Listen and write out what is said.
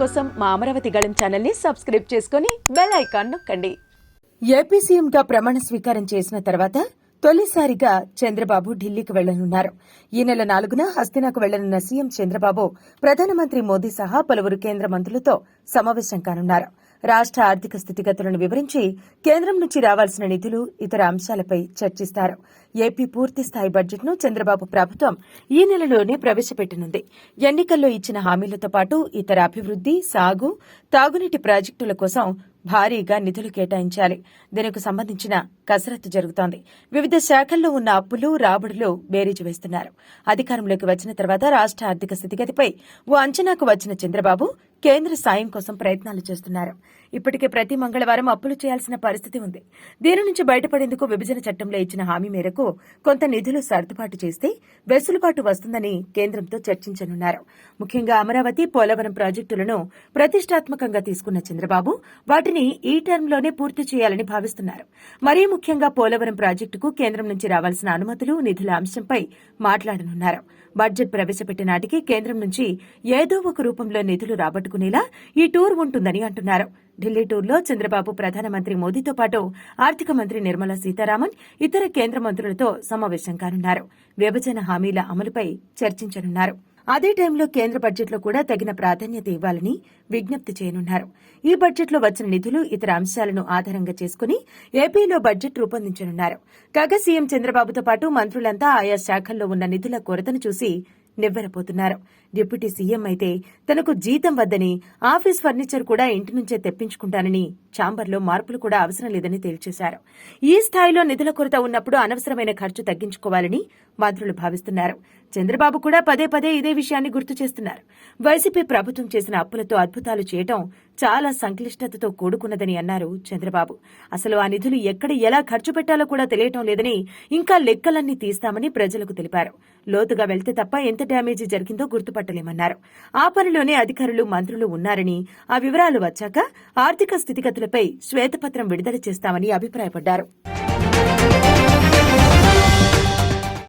కోసం మా అమరావతి గళం ఛానల్ని సబ్స్క్రైబ్ చేసుకుని బెల్ ఐకాన్ నొక్కండి. ఏపీ సీఎంగా ప్రమాణ స్వీకారం చేసిన తర్వాత తొలిసారిగా చంద్రబాబు ఢిల్లీకి వెళ్ళనున్నారు ఈ నెల నాలుగున హస్తినాకు వెళ్ళనున్న సీఎం చంద్రబాబు ప్రధానమంత్రి మోదీ సహా పలువురు కేంద్ర మంత్రులతో సమావేశం కానున్నారు. రాష్ట ఆర్థిక స్థితిగతులను వివరించి కేంద్రం నుంచి రావాల్సిన నిధులు ఇతర అంశాలపై చర్చిస్తారు. ఏపీ పూర్తి స్థాయి బడ్జెట్ను చంద్రబాబు ప్రభుత్వం ఈ నెలలోనే ప్రవేశపెట్టనుంది. ఎన్నికల్లో ఇచ్చిన హామీలతో పాటు ఇతర అభివృద్ది సాగు తాగునీటి ప్రాజెక్టుల కోసం భారీగా నిధులు కేటాయించాలి. దీనికి సంబంధించిన కసరత్తు జరుగుతోంది. వివిధ శాఖల్లో ఉన్న అప్పులు రాబడులు బేరీజు వేస్తున్నారు. అధికారంలోకి వచ్చిన తర్వాత రాష్ట ఆర్థిక స్థితిగతిపై ఓ అంచనాకు వచ్చిన చంద్రబాబు కేంద్ర సాయం కోసం ప్రయత్నాలు చేస్తున్నారు. ఇప్పటికే ప్రతి మంగళవారం అప్పులు చేయాల్సిన పరిస్థితి ఉంది. దీని నుంచి బయటపడేందుకు విభజన చట్టంలో ఇచ్చిన హామీ మేరకు కొంత నిధులు సర్దుబాటు చేస్తే వెసులుబాటు వస్తుందని కేంద్రంతో చర్చించనున్నారు. ముఖ్యంగా అమరావతి పోలవరం ప్రాజెక్టులను ప్రతిష్టాత్మకంగా తీసుకున్న చంద్రబాబు వాటిని ఈ టర్మ్లోనే పూర్తి చేయాలని భావిస్తున్నారు. మరీ ముఖ్యంగా పోలవరం ప్రాజెక్టుకు కేంద్రం నుంచి రావాల్సిన అనుమతులు నిధుల అంశంపై మాట్లాడనున్నారు. బడ్జెట్ ప్రవేశపెట్టిన నాటికి కేంద్రం నుంచి ఏదో ఒక రూపంలో నిధులు రాబట్టుకునేలా ఈ టూర్ ఉంటుందని అంటున్నారు. ఢిల్లీ టూర్లో చంద్రబాబు ప్రధానమంత్రి మోదీతో పాటు ఆర్థిక మంత్రి నిర్మలా సీతారామన్ ఇతర కేంద్ర మంత్రులతో సమావేశం కానున్నారు. విభజన హామీల అమలుపై చర్చించనున్నారు. అదే టైంలో కేంద్ర బడ్జెట్లో కూడా తగిన ప్రాధాన్యత ఇవ్వాలని విజ్ఞప్తి చేయనున్నారు. ఈ బడ్జెట్లో వచ్చిన నిధులు ఇతర అంశాలను ఆధారంగా చేసుకుని ఏపీలో బడ్జెట్ రూపొందించనున్నారు. కాగా సీఎం చంద్రబాబుతో పాటు మంత్రులంతా ఆయా శాఖల్లో ఉన్న నిధుల కొరతను చూసి నివ్వెరపోతున్నారు. డిప్యూటీ సీఎం అయితే తనకు జీతం వద్దని ఆఫీస్ ఫర్నిచర్ కూడా ఇంటి నుంచే తెప్పించుకుంటానని ఛాంబర్లో మార్పులు కూడా అవసరం లేదని తేల్చేశారు. ఈ స్థాయిలో నిధుల కొరత ఉన్నప్పుడు అనవసరమైన ఖర్చు తగ్గించుకోవాలని మంత్రులు భావిస్తున్నారు. చంద్రబాబు కూడా పదే పదే ఇదే విషయాన్ని గుర్తు చేస్తున్నారు. వైసీపీ ప్రభుత్వం చేసిన అప్పులతో అద్భుతాలు చేయటం చాలా సంక్లిష్టతతో కూడుకున్నదని అన్నారు చంద్రబాబు. అసలు ఆ నిధులు ఎక్కడ ఎలా ఖర్చు పెట్టాలో కూడా తెలియటం లేదని ఇంకా లెక్కలన్నీ తీస్తామని ప్రజలకు తెలిపారు. లోతుగా వెళ్తే తప్ప ఎంత డ్యామేజీ జరిగిందో గుర్తుపట్టలేమన్నారు. ఆ పనిలోనే అధికారులు మంత్రులు ఉన్నారని ఆ వివరాలు వచ్చాక ఆర్థిక స్థితిగతులపై శ్వేతపత్రం విడుదల చేస్తామని అభిప్రాయపడ్డారు.